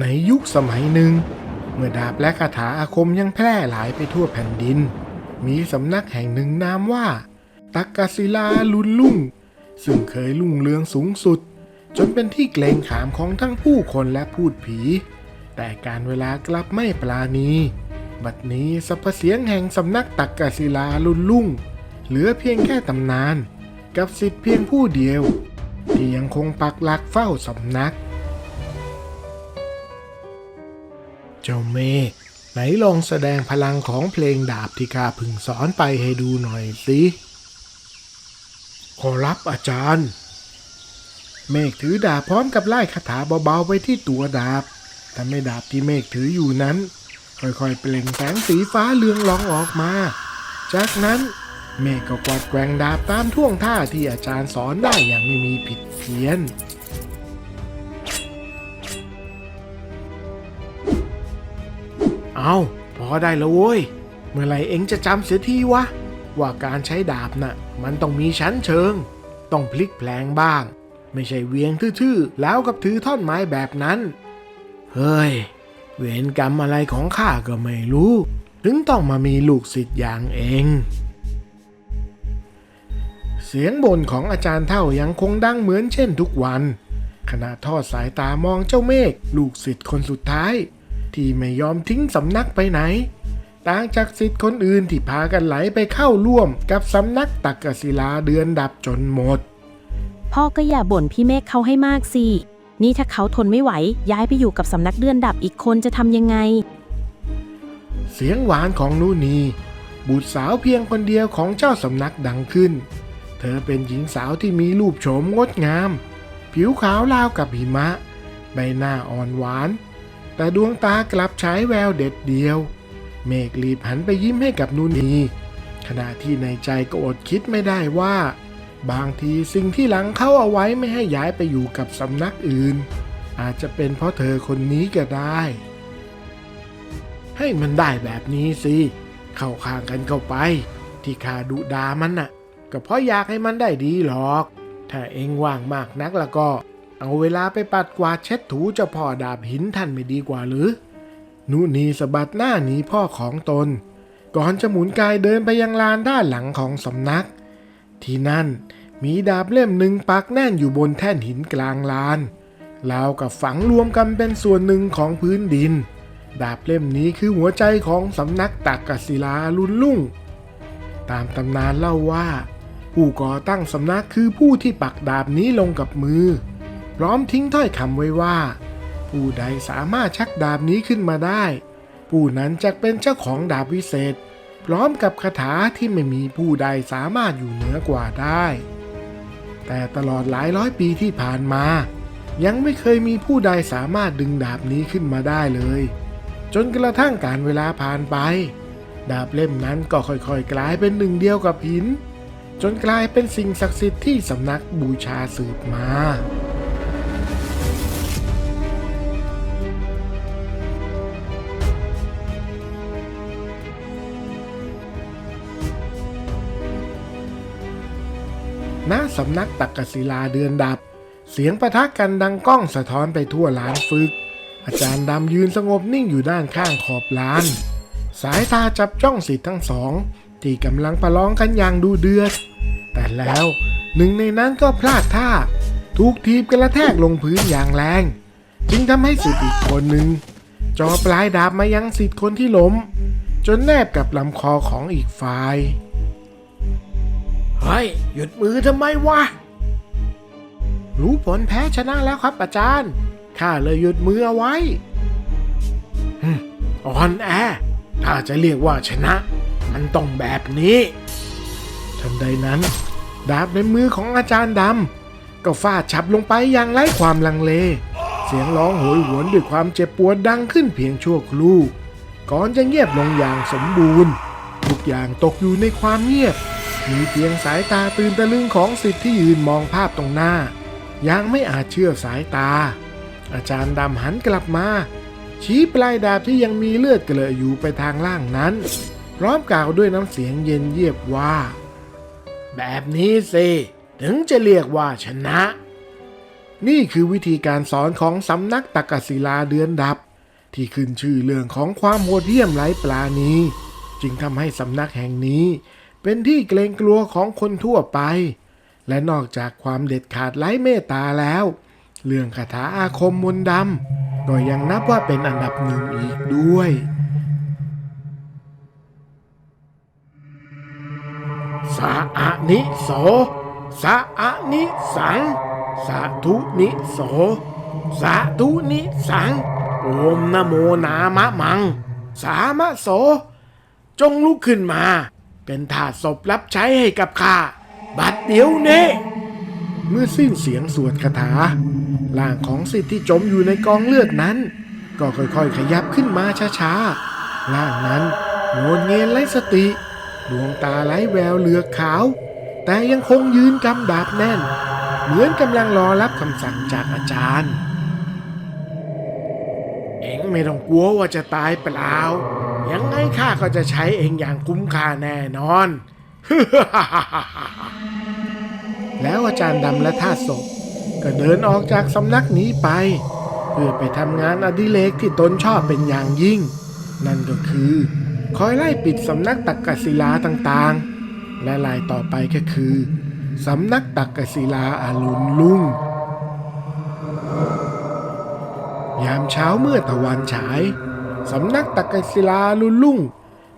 ในยุคสมัยหนึ่ง เมื่อดาบและคาถาอาคมยังแพร่หลายไปทั่วแผ่นดิน มีสำนักแห่งหนึ่งนามว่า ตักกศิลาลุนลุ่ง ซึ่งเคยลุ่งเรืองสูงสุด จนเป็นที่เกรงขามของทั้งผู้คนและพูดผี แต่การเวลากลับไม่ปราณี บัดนี้สรรพเสียงแห่งสำนักตักกศิลาลุนลุ่ง เหลือเพียงแค่ตำนาน กับสิทธิ์เพียงผู้เดียว ที่ยังคงปักหลักเฝ้าสำนัก เจ้าเมฆไหนลองแสดงพลังของเพลงดาบที่ข้าพึงสอนไปให้ดูหน่อยสิขอรับอาจารย์ เมฆถือดาบพร้อมกับไล่คาถาเบาๆไปที่ตัวดาบแต่ไม่ดาบที่เมฆถืออยู่นั้น ค่อยๆเปล่งแสงสีฟ้าเรืองรองออกมา จากนั้นเมฆก็กวาดแกว่งดาบตามท่วงท่าที่อาจารย์สอนได้อย่างไม่มีผิดเพี้ยน เอาพอได้แล้วเว้ย เมื่อไหรเอ็งจะจำเสียทีวะ ว่าการใช้ดาบน่ะ มันต้องมีชั้นเชิง ต้องพลิกแพลงบ้าง ไม่ใช่เวียงทื่อๆ แล้วกับถือท่อนไม้แบบนั้น เฮ้ย เวรกรรมอะไรของข้าก็ไม่รู้ ถึงต้องมามีลูกศิษย์อย่างเองเสียงบ่นของอาจารย์เท่ายังคงดังเหมือนเช่นทุกวัน ขณะทอดสายตามองเจ้าเมฆลูกศิษย์คนสุดท้าย ที่ไม่ยอมทิ้งสำนักไปไหน ต่างจากศิษย์คนอื่นที่พากันไหลไปเข้าร่วมกับสำนักตักกศิลาเดือนดับจนหมด พ่อก็อย่าบ่นพี่เมฆเขาให้มากสิ นี่ถ้าเขาทนไม่ไหว ย้ายไปอยู่กับสำนักเดือนดับอีกคนจะทำยังไง เสียงหวานของนูนี บุตรสาวเพียงคนเดียวของเจ้าสำนักดังขึ้น เธอเป็นหญิงสาวที่มีรูปโฉมงดงาม ผิวขาวราวกับหิมะ ใบหน้าอ่อนหวาน แต่ดวงตากลับฉายแววเด็ดเดียว เมฆรีบหันไปยิ้มให้กับนูนี ขณะที่ในใจก็อดคิดไม่ได้ว่า บางทีสิ่งที่หลังเขาเอาไว้ไม่ให้ย้ายไปอยู่กับสำนักอื่น อาจจะเป็นเพราะเธอคนนี้ก็ได้ ให้มันได้แบบนี้สิ เข้าข้างกันเข้าไป ที่ข้าดุดามันน่ะ ก็เพราะอยากให้มันได้ดีหรอก ถ้าเองว่างมากนักแล้วก็ เอาเวลาไปปัดกวาดเช็ดถูเจ้าพ่อดาบหินท่านไม่ดีกว่าหรือ นุนีสะบัดหน้าหนีพ่อของตน ก่อนจะหมุนกายเดินไปยังลานด้านหลังของสำนัก ที่นั่นมีดาบเล่มหนึ่งปักแน่นอยู่บนแท่นหินกลางลานราวกับฝังรวมกันเป็นส่วนหนึ่งของพื้นดิน ดาบเล่มนี้คือหัวใจของสำนักตักกศิลาลุนลุ่ง ตามตำนานเล่าว่า ผู้ก่อตั้งสำนักคือผู้ที่ปักดาบนี้ลงกับมือ พร้อมทิ้งถ้อยคำไว้ว่า ผู้ใดสามารถชักดาบนี้ขึ้นมาได้ ผู้นั้นจะเป็นเจ้าของดาบวิเศษ พร้อมกับคาถาที่ไม่มีผู้ใดสามารถอยู่เหนือกว่าได้ แต่ตลอดหลายร้อยปีที่ผ่านมา ยังไม่เคยมีผู้ใดสามารถดึงดาบนี้ขึ้นมาได้เลย จนกระทั่งการเวลาผ่านไป ดาบเล่มนั้นก็ค่อยๆ กลายเป็นหนึ่งเดียวกับหินจนกลายเป็นสิ่งศักดิ์สิทธิ์ที่สำนักบูชาสืบมา สำนักตักกศิลาเดือนดับ เสียงประทักกันดังก้องสะท้อนไปทั่วลานฝึก อาจารย์ดำยืนสงบนิ่งอยู่ด้านข้างขอบลาน สายตาจับจ้องสิทธิ์ทั้งสอง ที่กำลังประลองกันอย่างดูเดือด แต่แล้วหนึ่งในนั้นก็พลาดท่า ถูกทีบกระแทกลงพื้นอย่างแรง จึงทำให้สิทธิ์อีกคนหนึ่งจอปลายดาบมายังสิทธิ์คนที่ล้ม จนแนบกับลำคอของอีกฝ่าย เฮ้ย หยุดมือทำไมวะ รู้ผลแพ้ชนะแล้วครับอาจารย์ ข้าเลยหยุดมือเอาไว้หึอ่อนแอถ้าจะเรียกว่าชนะ มันต้องแบบนี้ ทันใดนั้น ดาบในมือของอาจารย์ดำก็ฟาดฉับลงไปอย่างไร้ความลังเล เสียงร้องโหยหวนด้วยความเจ็บปวดดังขึ้นเพียงชั่วครู่ ก่อนจะเงียบลงอย่างสมบูรณ์ ทุกอย่างตกอยู่ในความเงียบ มีเพียงสายตาตื่นตะลึงของสิทธิ์ที่ยืนมองภาพตรงหน้า ยังไม่อาจเชื่อสายตา อาจารย์ดำหันกลับมา ชี้ปลายดาบที่ยังมีเลือดเกลออยู่ไปทางล่างนั้น พร้อมกล่าวด้วยน้ำเสียงเย็นเยียบว่า แบบนี้สิถึงจะเรียกว่าชนะ นี่คือวิธีการสอนของสำนักตักศิลาเดือนดับ ที่ขึ้นชื่อเรื่องของความโหดเหี้ยมไร้ปลาณีจึงทำให้สำนักแห่งนี้ เป็นที่เกรงกลัวของคนทั่วไป และนอกจากความเด็ดขาดไร้เมตตาแล้ว เรื่องคาถาอาคมมนต์ดำก็ยังนับว่าเป็นอันดับหนึ่งอีกด้วย สาอะนิโส สาอะนิสัง สาธุนิโส สาธุนิสัง โอมนโมนามะมัง สามะโส จงลุกขึ้นมา เป็นถาสศพรับใช้ให้กับข้า บัดเดี๋ยวนี้เมื่อสิ้นเสียงสวดคาถาร่างของสิทธิ์ที่จมอยู่ในกองเลือดนั้น ก็ค่อยๆ ขยับขึ้นมาช้าๆร่างนั้นโงนเงียนไร้สติ ดวงตาไร้แววเหลือกขาว แต่ยังคงยืนกำดาบแน่น เหมือนกำลังรอรับคำสั่งจากอาจารย์ เอ็งไม่ต้องกลัวว่าจะตายเปล่า ยังไงข้าก็จะใช้เองอย่างคุ้มค่าแน่นอน แล้วอาจารย์ดำและท่าศพก็เดินออกจากสำนักนี้ไป เพื่อไปทำงานอดิเรกที่ตนชอบเป็นอย่างยิ่ง นั่นก็คือ คอยไล่ปิดสำนักตักกศิลาต่างๆ และลายต่อไปก็คือสำนักตักกศิลาอารุณลุ่ง ยามเช้าเมื่อตะวันฉาย สำนักตักศิลาอารุลุ่ง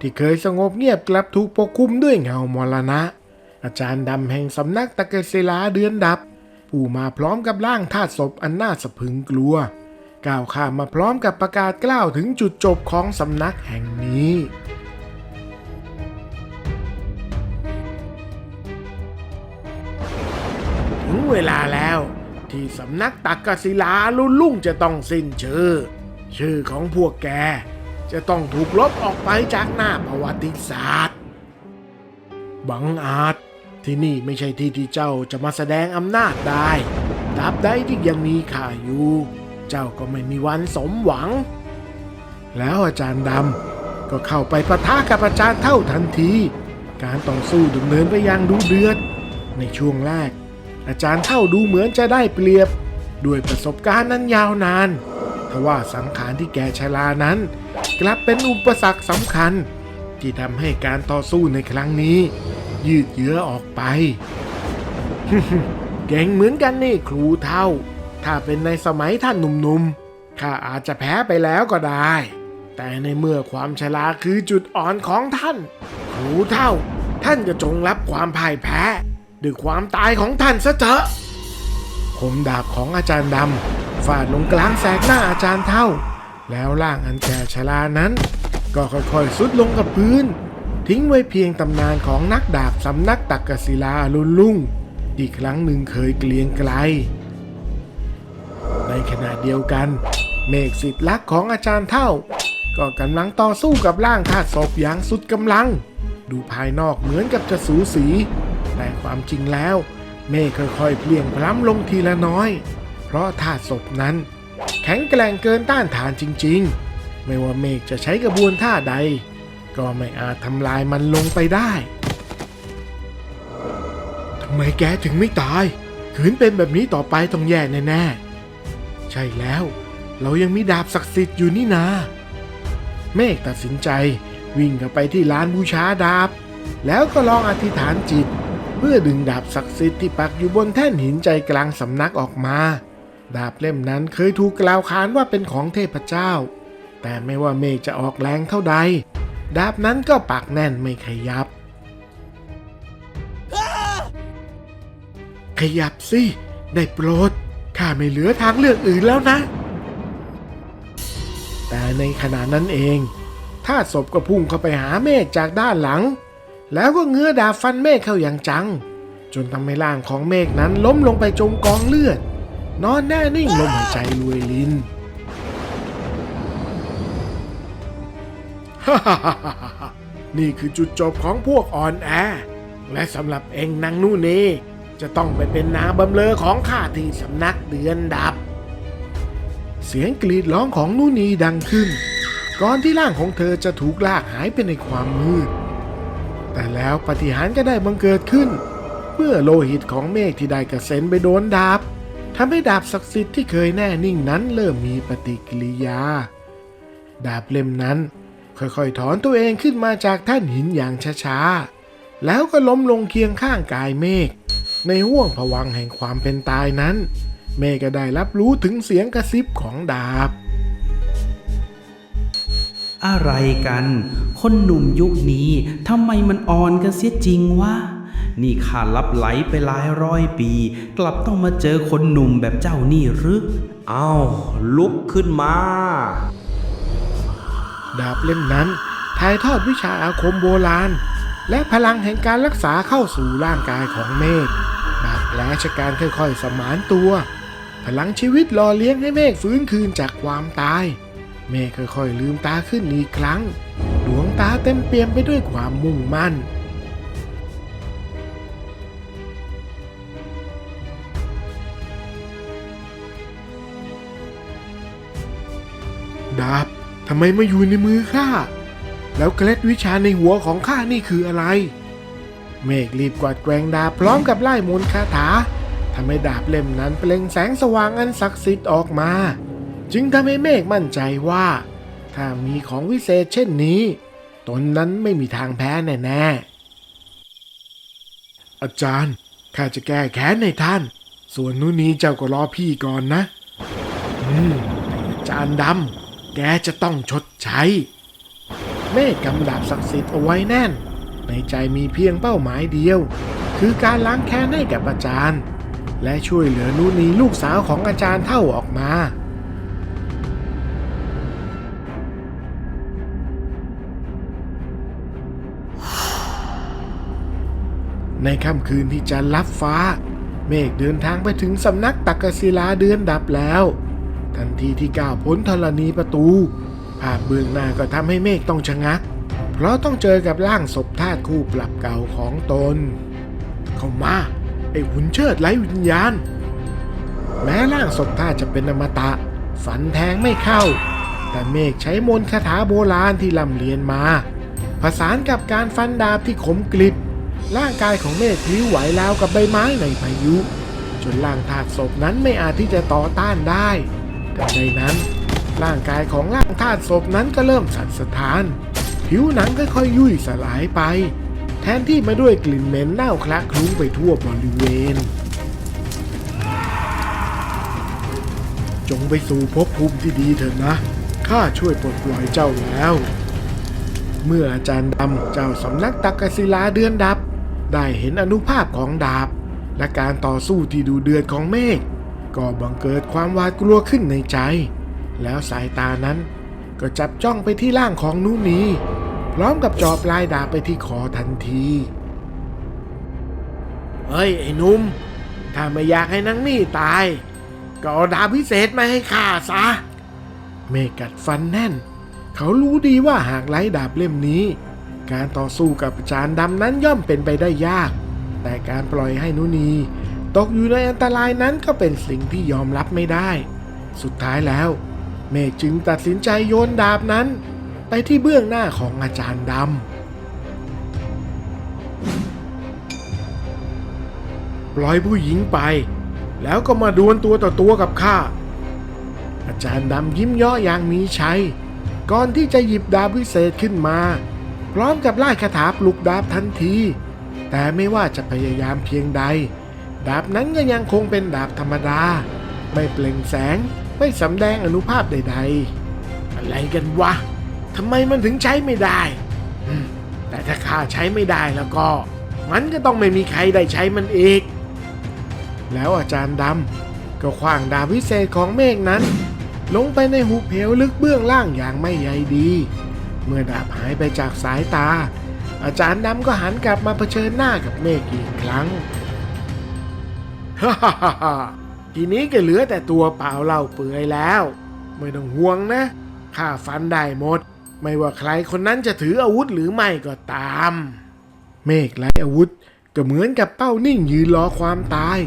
ที่เคยสงบเงียบกลับถูกปกคลุมด้วยเงามรณะ อาจารย์ดำแห่งสำนักตะกศิลาเดือนดับ ผู้มาพร้อมกับร่างธาตุศพอันน่าสะพึงกลัวก้าวข้ามมาพร้อมกับประกาศกล้าวถึงจุดจบของสำนักแห่งนี้ถึงเวลาแล้วที่สำนักตักกศิลาลุ่นลุ่งจะต้องสิ้นชื่อ ชื่อของพวกแก จะต้องถูกลบออกไปจากหน้าประวัติศาสตร์ บังอาจที่นี่ไม่ใช่ที่ที่เจ้าจะมาแสดงอำนาจได้ตราบใดที่ยังมีข้าอยู่ เจ้าก็ไม่มีวันสมหวัง แล้วอาจารย์ดำก็เข้าไปประทะกับอาจารย์เท่าทันที การต่อสู้ดำเนินไปอย่างดูเดือด ในช่วงแรก อาจารย์เท่าดูเหมือนจะได้เปรียบ ด้วยประสบการณ์นั้นยาวนาน ทว่าสังขารที่แกชรานั้น กลับเป็นอุปสรรคสำคัญ ที่ทำให้การต่อสู้ในครั้งนี้ ยืดเยื้อออกไป เก่งเหมือนกันนี่ครูเท่า ถ้าเป็นในสมัยท่านหนุ่มๆข้าอาจจะแพ้ไปแล้วก็ได้ แต่ในเมื่อความชราคือจุดอ่อนของท่าน ครูเท่า ท่านจะจงรับความพ่ายแพ้ด้วยความตายของท่านซะเถอะคมดาบของอาจารย์ดำ ฟาดลงกลางแสกหน้าอาจารย์เท่า แล้วร่างอันแก่ชรานั้น ก็ค่อยๆสุดลงกับพื้น ทิ้งไว้เพียงตำนานของนักดาบสำนักตักกศิลาลุนลุ่งที่ครั้งหนึ่งเคยเกลียงไกล ในขณะเดียวกัน เมฆสิทธิ์ลักของอาจารย์เท่า ก็กำลังต่อสู้กับร่างธาตุศพอย่างสุดกำลัง ดูภายนอกเหมือนกับจะสูสี แต่ความจริงแล้ว เมฆค่อยๆเปลี่ยนพล้ำลงทีละน้อย ราะธาตุศพนั้น แข็งแกร่งเกินต้านทานจริงๆ ไม่ว่าเมฆจะใช้กระบวนท่าใด ก็ไม่อาจทำลายมันลงไปได้ทำไมแกถึงไม่ตายขืนเป็นแบบนี้ต่อไปต้องแย่แน่ๆ ใช่แล้ว เรายังมีดาบศักดิ์สิทธิ์อยู่นี่นา เมฆตัดสินใจวิ่งเข้าไปที่ลานบูชาดาบ แล้วก็ลองอธิษฐานจิต เพื่อดึงดาบศักดิ์สิทธิ์ที่ปักอยู่บนแท่นหินใจกลางสำนักออกมา ดาบเล่มนั้นเคยถูกกล่าวขานว่าเป็นของเทพเจ้า แต่ไม่ว่าเมฆจะออกแรงเท่าใด ดาบนั้นก็ปักแน่นไม่ขยับ ขยับสิ ได้โปรด ข้าไม่เหลือทางเลือกอื่นแล้วนะ แต่ในขณะนั้นเองท่าศพก็พุ่งเข้าไปหาเมฆจากด้านหลัง แล้วก็เงื้อดาบฟันเมฆเข้าอย่างจัง จนทำให้ร่างของเมฆนั้นล้มลงไปจมกองเลือด นอนแน่นิ่งลมหายใจรวยลินนี่คือจุดจบของพวกอ่อนแอ และสำหรับเองนางนู่นนี่จะต้องไปเป็นนางบำเลอของข้าที่สำนักเดือนดับ เสียงกรีดร้องของนูนีดังขึ้น ก่อนที่ร่างของเธอจะถูกลากหายไปในความมืด แต่แล้วปฏิหารก็ได้บังเกิดขึ้น เมื่อโลหิตของเมฆที่ได้กระเซ็นไปโดนดาบ ทำให้ดาบศักดิ์สิทธิ์ที่เคยแน่นิ่งนั้นเริ่มมีปฏิกิริยา ดาบเล่มนั้นค่อยๆถอนตัวเองขึ้นมาจากแท่านหินอย่างช้าๆ แล้วก็ล้มลงเคียงข้างกายเมฆ ในห่วงผวังแห่งความเป็นตายนั้น เมฆก็ได้รับรู้ถึงเสียงกระซิบของดาบ อะไรกัน คนหนุ่มยุคนี้ทำไมมันอ่อนกันเสียจริงวะ นี่ข้าลับไหลไปหลายร้อยปี กลับต้องมาเจอคนหนุ่มแบบเจ้านี่หรือเอาวลุกขึ้นมา ดาบเล่มนั้นถ่ายทอดวิชาอาคมโบราณ และพลังแห่งการรักษาเข้าสู่ร่างกายของเมฆบาดแผลชะการค่อยๆ สมานตัว พลังชีวิตหล่อเลี้ยงให้เมฆฟื้นคืนจากความตาย เมฆค่อยๆ ลืมตาขึ้นอีกครั้ง ดวงตาเต็มเปี่ยมไปด้วยความมุ่งมั่น ดาบทำไมมาอยู่ในมือข้า แล้วเกล็ดวิชาในหัวของข้านี่คืออะไร เมฆรีบกวาดแกงดาบพร้อมกับไล่มนต์คาถาทำให้ดาบเล่มนั้นเปล่งแสงสว่างอันศักดิ์สิทธิ์ออกมา จึงทำให้เมฆมั่นใจว่า ถ้ามีของวิเศษเช่นนี้ ตนนั้นไม่มีทางแพ้แน่ๆ อาจารย์ข้าจะแก้แค้นในท่าน ส่วนนู้นนี้เจ้าก็รอพี่ก่อนนะ อืมอาจารย์ดำ แกจะต้องชดใช้ เมฆกำดาบศักดิ์สิทธิ์เอาไว้แน่น ในใจมีเพียงเป้าหมายเดียว คือการล้างแค้นให้กับอาจารย์ และช่วยเหลือนูนีลูกสาวของอาจารย์เท่าออกมาในค่ำคืนที่จันทร์ลับฟ้า เมฆเดินทางไปถึงสำนักตักกศิลาเดือนดับแล้ว ทันทีที่ก้าวพ้นธรณีประตู ภาพเบื้องหน้าก็ทำให้เมฆต้องชะงัก เพราะต้องเจอกับร่างศพทาคู่ปรับเก่าของตน เข้ามาไอ้หุ่นเชิดไร้วิญญาณ แม้ร่างศพทาจะเป็นอมตะ ฝันแทงไม่เข้า แต่เมฆใช้มนต์คาถาโบราณที่ล่ำเรียนมา ผสานกับการฟันดาบที่ขมกริบร่างกายของเมฆพลิ้วไหวราวกับใบไม้ในพายุ จนร่างธาตุศพนั้นไม่อาจที่จะต่อต้านได้ ในนั้น ร่างกายของร่างธาตุศพนั้นก็เริ่มสั่นสะท้าน ผิวหนังค่อยๆยุ่ยสลายไป แทนที่มาด้วยกลิ่นเหม็นเน่าคละคลุ้งไปทั่วบริเวณ จงไปสู่ภพภูมิที่ดีเถิดนะข้าช่วยปลดปล่อยเจ้าแล้ว เมื่ออาจารย์ดำเจ้าสำนักตักกศิลาเดือนดับ ได้เห็นอนุภาพของดาบ และการต่อสู้ที่ดูเดือดของเมฆ ก็บังเกิดความหวาดกลัวขึ้นในใจ แล้วสายตานั้นก็จับจ้องไปที่ร่างของนุนีพร้อมกับจอปลายดาบไปที่คอทันที เฮ้ย ไอ้นุ่ม ถ้าไม่อยากให้นางนี่ตาย ก็เอาดาบพิเศษมาให้ข้าซะ เมกัดฟันแน่น เขารู้ดีว่าหากไล่ดาบเล่มนี้ การต่อสู้กับอาจารย์ดำนั้นย่อมเป็นไปได้ยาก แต่การปล่อยให้นุนี ตกอยู่ในอันตรายนั้นก็เป็นสิ่งที่ยอมรับไม่ได้ สุดท้ายแล้ว เมฆจึงตัดสินใจโยนดาบนั้น ไปที่เบื้องหน้าของอาจารย์ดำปล่อยผู้หญิงไป แล้วก็มาดวลตัวต่อตัวกับข้า อาจารย์ดำยิ้มย่ออย่างมีชัย ก่อนที่จะหยิบดาบวิเศษขึ้นมา พร้อมกับไล่คาถาปลุกดาบทันที แต่ไม่ว่าจะพยายามเพียงใด ดาบนั้นก็ยังคงเป็นดาบธรรมดา ไม่เปล่งแสงไม่สำแดงอนุภาพใด ๆ อะไรกันวะทำไมมันถึงใช้ไม่ได้ แต่ถ้าข้าใช้ไม่ได้แล้วก็ มันก็ต้องไม่มีใครได้ใช้มันอีก แล้วอาจารย์ดำก็ขว้างดาบวิเศษของเมฆนั้น ลงไปในหุบเหวลึกเบื้องล่างอย่างไม่ใยดี เมื่อดาบหายไปจากสายตา อาจารย์ดำก็หันกลับมาเผชิญหน้ากับเมฆอีกครั้ง ฮ่าฮ่าฮ่าฮ่าทีนี้ก็เหลือแต่ตัวเปล่าเล่าเปื่อยแล้ว ไม่ต้องห่วงนะข้าฟันได้หมด ไม่ว่าใครคนนั้นจะถืออาวุธหรือไม่ก็ตาม เมฆไร้อาวุธก็เหมือนกับเป้านิ่งยืนรอความตาย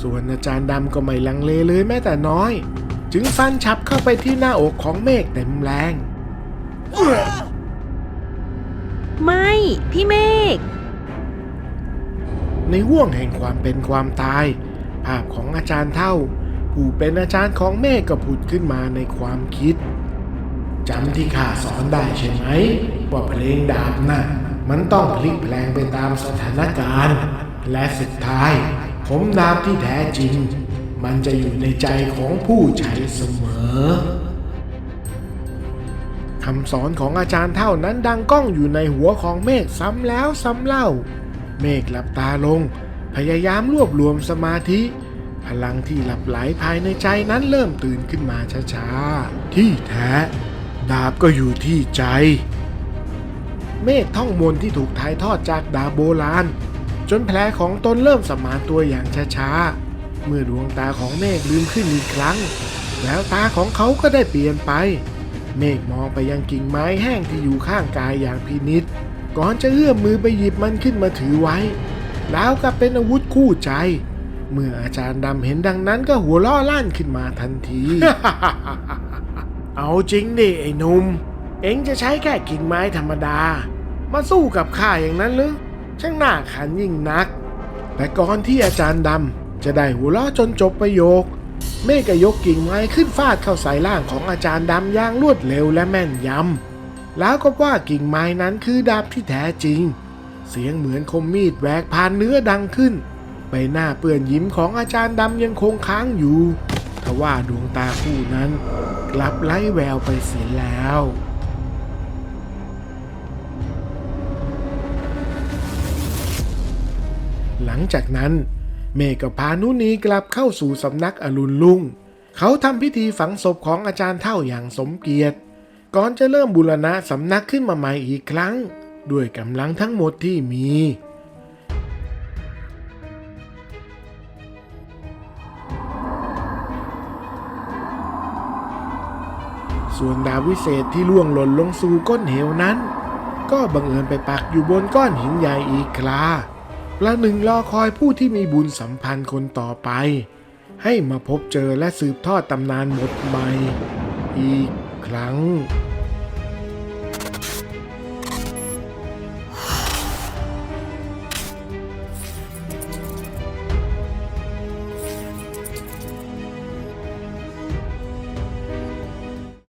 ส่วนอาจารย์ดำก็ไม่ลังเลเลยแม้แต่น้อย จึงฟันฉับเข้าไปที่หน้าอกของเมฆเต็มแรง ไม่ พี่เมฆในห่วงแห่งความเป็นความตาย ภาพของอาจารย์เท่า ผู้เป็นอาจารย์ของเมฆก็ผุดขึ้นมาในความคิดจำที่ข้าสอนได้ใช่ไหมว่าเพลงดาบน่ะมันต้องพลิกแปลงไปตามสถานการณ์ และสุดท้าย ผมดาบที่แท้จริง มันจะอยู่ในใจของผู้ใช้เสมอคำสอนของอาจารย์เท่านั้นดังก้องอยู่ในหัวของเมฆซ้ำแล้วซ้ำเล่า เมฆหลับตาลง พยายามรวบรวมสมาธิ พลังที่หลับไหลภายในใจนั้นเริ่มตื่นขึ้นมาช้าๆ ที่แท้ ดาบก็อยู่ที่ใจ เมฆท่องมนที่ถูกถ่ายทอดจากดาบโบราณ จนแผลของตนเริ่มสมานตัวอย่างช้าๆ เมื่อดวงตาของเมฆลืมขึ้นอีกครั้ง แล้วตาของเขาก็ได้เปลี่ยนไป เมฆมองไปยังกิ่งไม้แห้งที่อยู่ข้างกายอย่างพินิษก่อนจะเอื้อมมือไปหยิบมันขึ้นมาถือไว้ แล้วกับเป็นอาวุธคู่ใจ เมื่ออาจารย์ดำเห็นดังนั้นก็หัวล้อลั่นขึ้นมาทันที เอาจริงดิไอ้หนุ่ม เอ็งจะใช้แค่กิ่งไม้ธรรมดา มาสู้กับข้าอย่างนั้นหรือ ช่างหน่าขันยิ่งนัก แต่ก่อนที่อาจารย์ดำจะได้หัวล้อจนจบประโยค เมฆก็ยกกิ่งไม้ขึ้นฟาดเข้าใส่ร่างของอาจารย์ดำอย่างรวดเร็วและแม่นยำแล้วก็ว่ากิ่งไม้นั้นคือดาบที่แท้จริง เสียงเหมือนคมมีดแหวกผ่านเนื้อดังขึ้น ใบหน้าเปื่อนยิ้มของอาจารย์ดำยังคงค้างอยู่ทว่าดวงตาคู่นั้น กลับไร้แววไปเสียแล้วหลังจากนั้น เมฆก็พานุนีกลับเข้าสู่สำนักอรุณลุง เขาทำพิธีฝังศพของอาจารย์เท่าอย่างสมเกียรติ ก่อนจะเริ่มบูรณะสำนักขึ้นมาใหม่อีกครั้ง ด้วยกำลังทั้งหมดที่มี ส่วนดาบวิเศษที่ล่วงหล่นลงสู่ก้นเหวนั้น ก็บังเอิญไปปักอยู่บนก้อนหินใหญ่อีกคราประหนึ่งรอคอยผู้ที่มีบุญสัมพันธ์คนต่อไป ให้มาพบเจอและสืบทอดตำนานบทใหม่ อีกครั้ง